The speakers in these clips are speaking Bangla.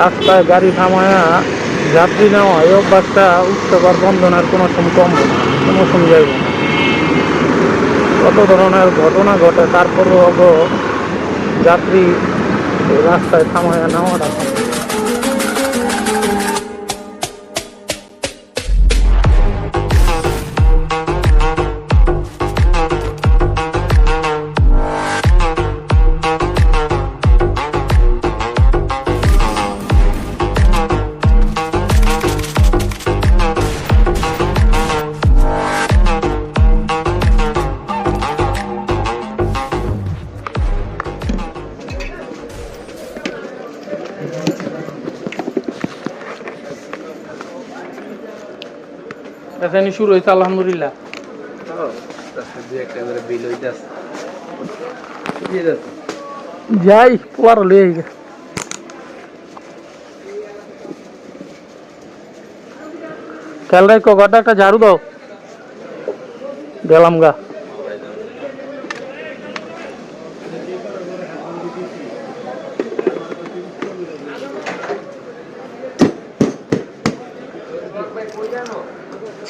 রাস্তায় গাড়ি থামায়া যাত্রী নেওয়া, এই অভ্যাসটা উৎসবার বন্ধনের কোনো সময় কোনো সময় যাইব না। কত ধরনের ঘটনা ঘটে, তারপরও যাত্রী রাস্তায় থামায়া নেওয়াটা এখানে শুরু হয়েছে, আলহামদুলিল্লাহ। যাই, পোয়ার লয়ে গে খেয়াল রাখো ঘরটা একটা ঝাড়ু দাও। গেলাম গা।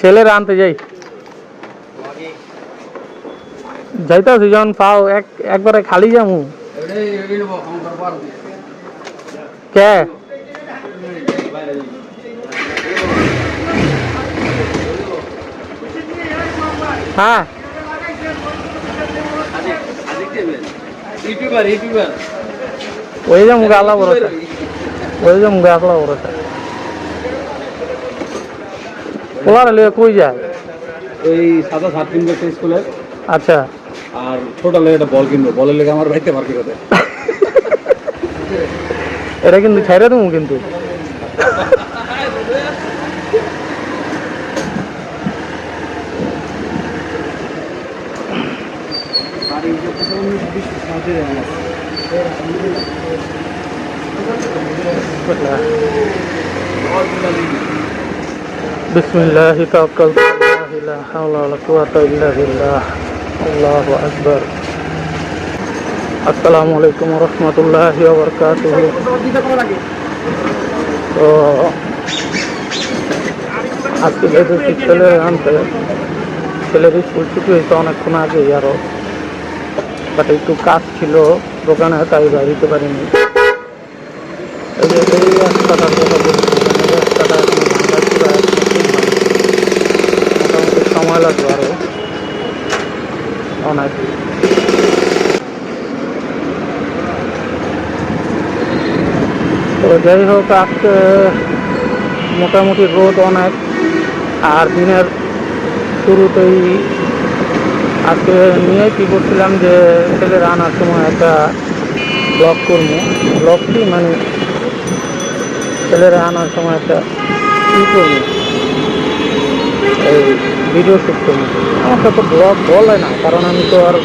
ছেলেরা আনতে যাই। যাইতাছি যখন পাও এক একবারে খালি যামু। কে? হ্যাঁ। ওই যে মুখে আলা বড় ওই যে মুখে আলা বড় পোলার লিয়ে কই যায়? ওই সাদা শার্ট কিনবো একটা স্কুলের আচ্ছা। আর ছোট লেগে একটা বল কিনবো। বলের লেগে আমার ভাইতে মার্কেট হতে এটা কিন্তু ছাইরা দেবো কিন্তু। بسم الله توكلت على الله لا حول ولا قوة إلا بالله الله أكبر আসসালামু আলাইকুম রহমতুল্লাহ বরকাতুহ তো আজকে যেহেতু ছেলে আনতে ছেলের স্কুল ছুটি হয়েছে অনেকক্ষণ আগে আরও বাট একটু কাজ ছিল দোকানে তাই বাড়িতে পারিনি আরও অনেক তো যাই হোক, আজকে মোটামুটি রোদ অনেক, আর দিনের শুরুতেই আজকে নিয়ে কি করছিলাম যে ছেলের আনার সময় একটা ব্লগ করব। ব্লগটি মানে ছেলেরা আনার সময় একটা ই করব। এই ভিডিও শ্যুট করব আমাকে তো ব্লগ বলে না, কারণ আমি তো আর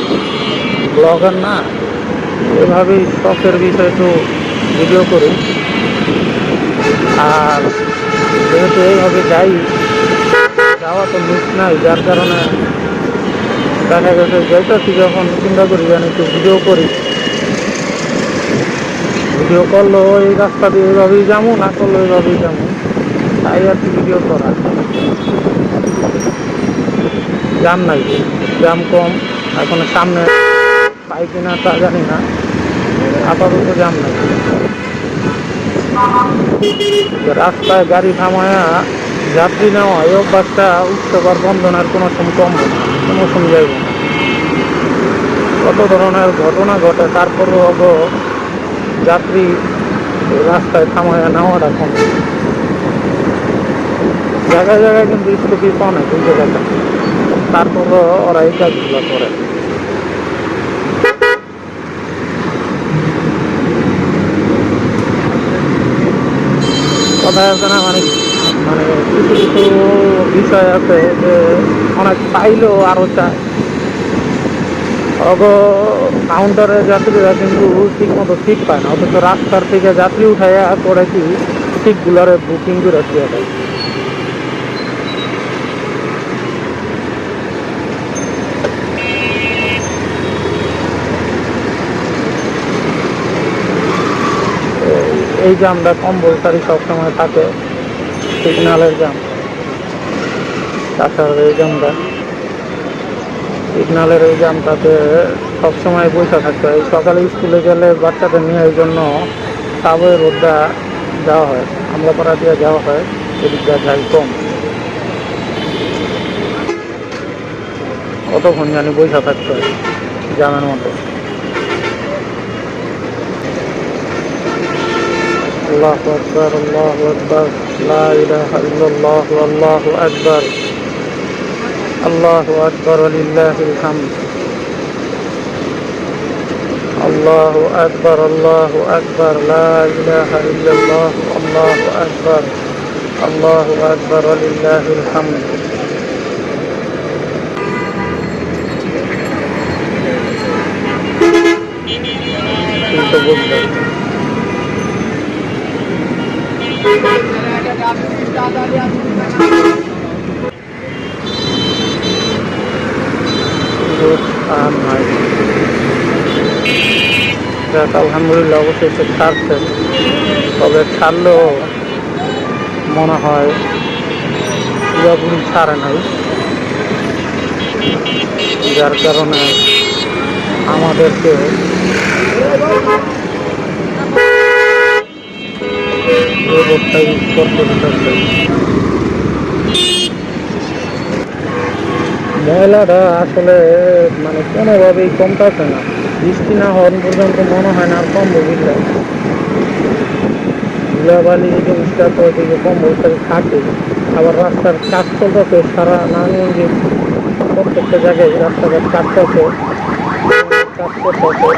ব্লগার না। এভাবেই শখের বিষয় একটু ভিডিও করি। আর যেহেতু এইভাবে যাই, যাওয়া তো মিস নাই, যার কারণে দেখা গেছে যাইতেছি যখন, চিন্তা করি যেন একটু ভিডিও করি। ভিডিও করল এই রাস্তা দিয়ে এইভাবেই যাব, না করল এইভাবেই যাব। তাই আর কি ভিডিও করা। জাম নাই জাম কম, এখন সামনে পাই কিনা তা জানি না, আপাতত জাম নাই। রাস্তায় গাড়ি থামায়া যাত্রী নেওয়া, এই অভ্যাসটা উৎসবার বন্ধনের কোনো সময় কমবে না, কোনো সময় যাইব না। কত ধরনের ঘটনা ঘটে তারপরও অগ যাত্রী রাস্তায় থামায়া নেওয়াটা কম। জায়গায় জায়গায় কিন্তু স্কুটি অনেক ওই জায়গাটা তারপরও ওরা এই কাজগুলো করে। কথা আছে না মানে মানে কিছু কিছু বিষয় আছে যে অনেক পাইলেও আরও চায়। অগ কাউন্টারে যাত্রীরা কিন্তু ঠিক মতো সিট পায় না। অথচ রাস্তার থেকে যাত্রী উঠাইয়া করে কি? সিটগুলারে বুকিং করে দিয়ে দেয়। এই জামটা কম্পালসারি সবসময় থাকে। সিগনালের জাম। তাছাড়া এই জামটা সিগনালের এই জামটাতে সবসময় বসে থাকতে হয়। সকালে স্কুলে গেলে বাচ্চাদের নিয়ে এই জন্য সাবওয়ে রোডটা যাওয়া হয়। আমরা দিয়ে যাওয়া হয়। এদিকটা যাই কম। কতক্ষণ জানি বসে থাকতে হয় জামের মতো الله أكبر الله أكبر لا إله إلا الله والله أكبر. الله أكبر لله الحمد. الله أكبر الله أكبر لا إله إلا الله الله أكبر. الله أكبر لله الحمد. Thank you. আলহামদুলিল্লাহ অবশেষে ছাড়ছে। তবে ছাড়লেও মনে হয় পুরোপুরি ছাড়ে নাই। যার কারণে আমাদেরকে ময়লাটা আসলে মানে কোনোভাবেই কমতেছে না। বৃষ্টি না হওয়ার পর্যন্ত মনে হয় না আর কমবো বুঝলে? ধুলাবালি এই জিনিসটা তো ওইদিকে কম্পালসারি থাকে। আবার রাস্তার কাজ চলতেছে, সারা নারায়ণগঞ্জে প্রত্যেকটা জায়গায় রাস্তাঘাট কাটতেছে কাজ করতেছে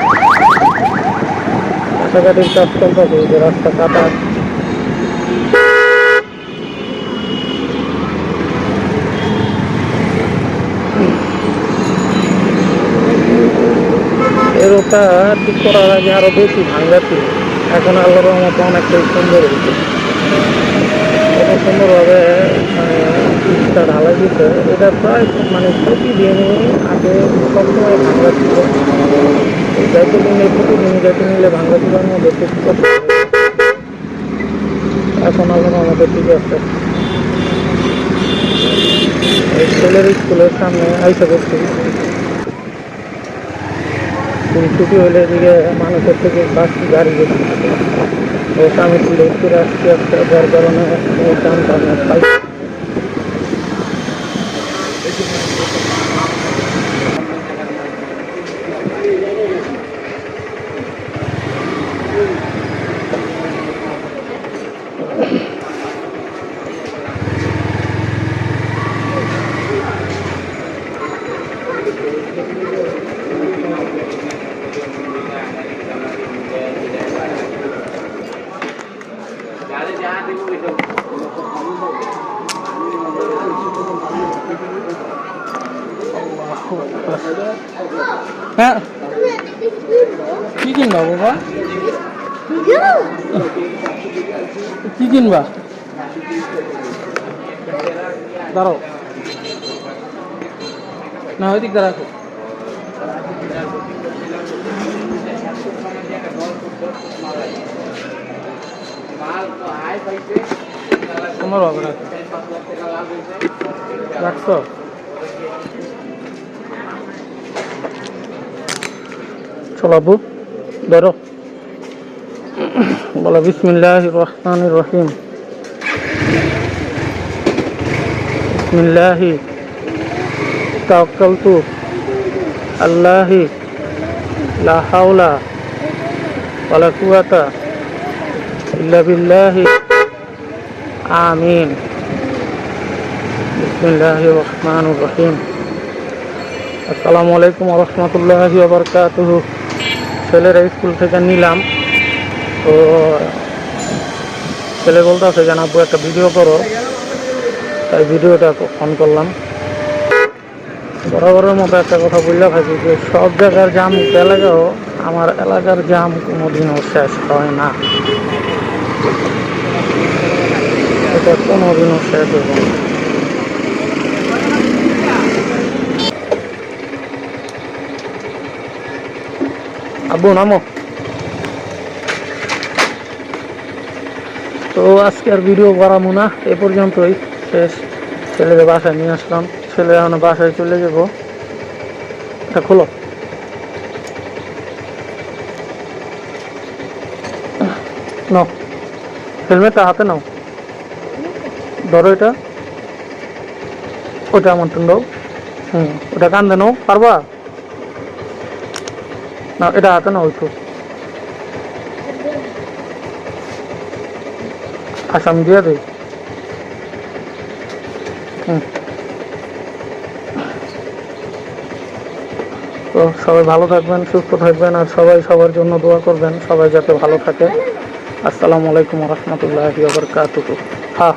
কাছাকাটির কাজ চলতেছে, যে রাস্তা কাটা ওটা ঠিক করার আগে আরও বেশি ভাঙ্গা ছিল। এখন আল্লাহর মতো অনেকটাই সুন্দর হয়েছে। এত সুন্দরভাবে মানে ঢালাই দিতে এটা প্রায় মানে প্রতিদিনই আগে সবসময় ভাঙ্গা ছিল। যাইতে নিলে প্রতিদিন যাইতে নিলে ভাঙ্গা চুলার মধ্যে এখন আল্লাহর আমাদের ঠিক আছে ছেলের স্কুলের সামনে আইসা করছি স্কুল ছুটি হলে এদিকে মানুষের থেকে বাস গাড়ি বেশি থাকে। ও আমি লেট করে আসতে আসতে যার কারণে ও জানতাম না তাই হ্যাঁ। কি কিনবা বাবা? কি কিনবা? দাঁড়াও। না ওইদিক দাঁড়াও তোমার হবে না রাখছো? চলো আবু ধরো। বলো বিসমিল্লাহ রহমান রহিম। বিসমিল্লাহি তাওয়াক্কালতু আল্লাহি লা হাওলা ওয়ালা ইল্লা বিল্লাহি। আমিন। বিসমিল্লাহির রহমানির রহিম। আসসালামু আলাইকুম রহমতুল্লাহি বারকাতুহু। ছেলেরা স্কুল থেকে নিলাম। তো ছেলে বলতেছে যেন আপু একটা ভিডিও করো। তাই ভিডিওটা অন করলাম। বরাবরের মতো একটা কথা বললে থাকি যে সব জায়গার জাম এলাকাও, আমার এলাকার জাম কোনোদিনও শেষ হয় না। এটা কোনোদিনও শেষ হবে না। আব্বু, নামো। তো আজকে আর ভিডিও বাড়াবো না, এ পর্যন্তই, শেষ। ছেলেকে বাসায় নিয়ে আসলাম। ছেলে এখন বাসায় চলে যাব। এটা খোলো। নাও। হেলমেটটা হাতে নাও। ধরো এটা। ওটা আমার দাও হুম, ওটা কান্দে নাও। পারবা? না, এটা হাতে নাও একটু। আসাম দিয়ে দে। তো সবাই ভালো থাকবেন, সুস্থ থাকবেন, আর সবাই সবার জন্য দোয়া করবেন, সবাই যাতে ভালো থাকে। আসসালামু আলাইকুম রহমতুল্লাহ হ্যাঁ